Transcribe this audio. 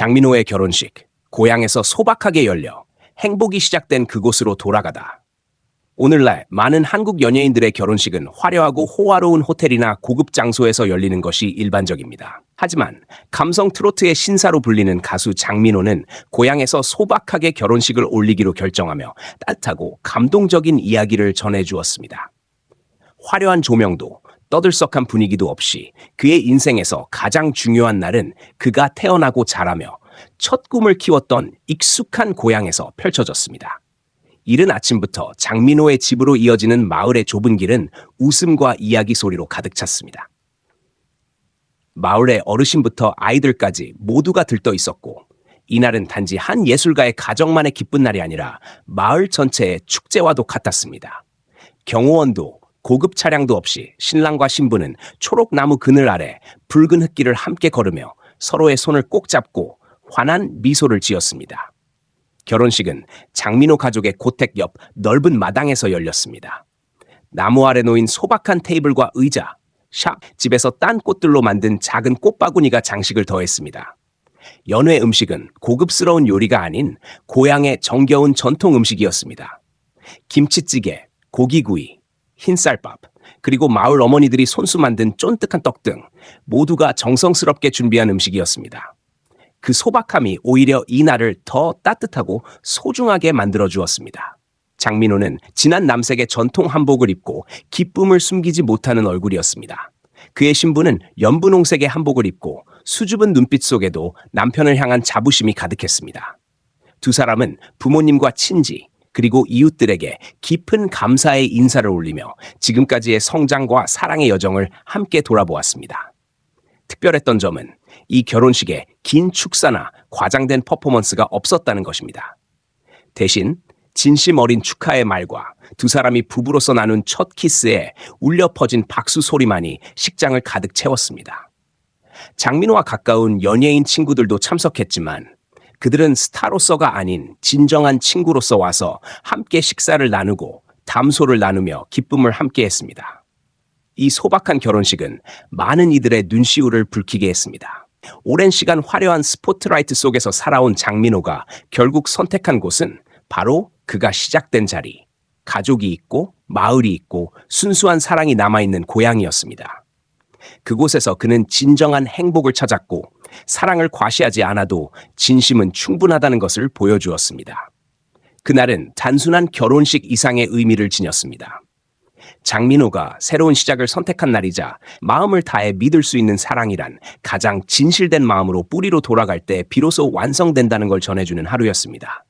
장민호의 결혼식, 고향에서 소박하게 열려 행복이 시작된 그곳으로 돌아가다. 오늘날 많은 한국 연예인들의 결혼식은 화려하고 호화로운 호텔이나 고급 장소에서 열리는 것이 일반적입니다. 하지만 감성 트로트의 신사로 불리는 가수 장민호는 고향에서 소박하게 결혼식을 올리기로 결정하며 따뜻하고 감동적인 이야기를 전해주었습니다. 화려한 조명도 떠들썩한 분위기도 없이 그의 인생에서 가장 중요한 날은 그가 태어나고 자라며 첫 꿈을 키웠던 익숙한 고향에서 펼쳐졌습니다. 이른 아침부터 장민호의 집으로 이어지는 마을의 좁은 길은 웃음과 이야기 소리로 가득 찼습니다. 마을의 어르신부터 아이들까지 모두가 들떠 있었고, 이날은 단지 한 예술가의 가정만의 기쁜 날이 아니라 마을 전체의 축제와도 같았습니다. 경호원도 고급 차량도 없이 신랑과 신부는 초록나무 그늘 아래 붉은 흙길을 함께 걸으며 서로의 손을 꼭 잡고 환한 미소를 지었습니다. 결혼식은 장민호 가족의 고택 옆 넓은 마당에서 열렸습니다. 나무 아래 놓인 소박한 테이블과 의자, 샵, 집에서 딴 꽃들로 만든 작은 꽃바구니가 장식을 더했습니다. 연회 음식은 고급스러운 요리가 아닌 고향의 정겨운 전통 음식이었습니다. 김치찌개, 고기구이, 흰쌀밥, 그리고 마을 어머니들이 손수 만든 쫀득한 떡 등 모두가 정성스럽게 준비한 음식이었습니다. 그 소박함이 오히려 이 날을 더 따뜻하고 소중하게 만들어 주었습니다. 장민호는 진한 남색의 전통 한복을 입고 기쁨을 숨기지 못하는 얼굴이었습니다. 그의 신부는 연분홍색의 한복을 입고 수줍은 눈빛 속에도 남편을 향한 자부심이 가득했습니다. 두 사람은 부모님과 친지, 그리고 이웃들에게 깊은 감사의 인사를 올리며 지금까지의 성장과 사랑의 여정을 함께 돌아보았습니다. 특별했던 점은 이 결혼식에 긴 축사나 과장된 퍼포먼스가 없었다는 것입니다. 대신 진심 어린 축하의 말과 두 사람이 부부로서 나눈 첫 키스에 울려 퍼진 박수 소리만이 식장을 가득 채웠습니다. 장민호와 가까운 연예인 친구들도 참석했지만 그들은 스타로서가 아닌 진정한 친구로서 와서 함께 식사를 나누고 담소를 나누며 기쁨을 함께 했습니다. 이 소박한 결혼식은 많은 이들의 눈시울을 붉히게 했습니다. 오랜 시간 화려한 스포트라이트 속에서 살아온 장민호가 결국 선택한 곳은 바로 그가 시작된 자리, 가족이 있고 마을이 있고 순수한 사랑이 남아있는 고향이었습니다. 그곳에서 그는 진정한 행복을 찾았고 사랑을 과시하지 않아도 진심은 충분하다는 것을 보여주었습니다. 그날은 단순한 결혼식 이상의 의미를 지녔습니다. 장민호가 새로운 시작을 선택한 날이자 마음을 다해 믿을 수 있는 사랑이란 가장 진실된 마음으로 뿌리로 돌아갈 때 비로소 완성된다는 걸 전해주는 하루였습니다.